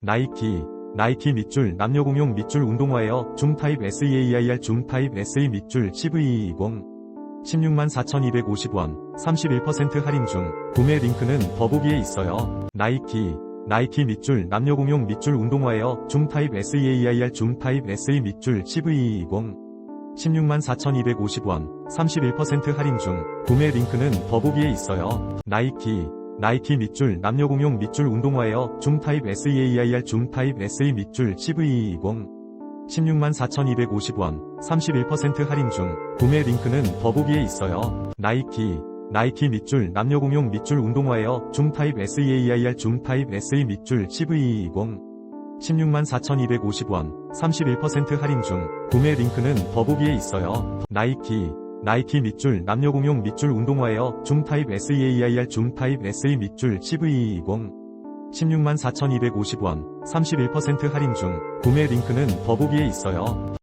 나이키, 나이키 밑줄 남녀 공용 밑줄 운동화에어 줌 타입 SEAIR 줌 타입 SE 밑줄 CV20 164,250원 31% 할인 중 구매 링크는 더보기에 있어요. 나이키, 나이키 밑줄 남녀 공용 밑줄 운동화에어 줌 타입 SEAIR 줌 타입 SE 밑줄 CV20 164,250원 31% 할인 중 구매 링크는 더보기에 있어요. 나이키, 나이키 밑줄 남녀 공용 밑줄 운동화에어 줌 타입 SEAIR 줌 타입 SE 밑줄 CV20 164,250원 31% 할인 중 구매 링크는 더보기에 있어요. 나이키, 나이키 밑줄 남녀 공용 밑줄 운동화에어 줌 타입 SEAIR 줌 타입 SE 밑줄 CV20 164,250원 31% 할인 중 구매 링크는 더보기에 있어요. 나이키, 나이키 밑줄 남녀 공용 밑줄 운동화에어 줌 타입 SEAIR 줌 타입 SE 밑줄 CV20 164,250원 31% 할인 중 구매 링크는 더보기에 있어요.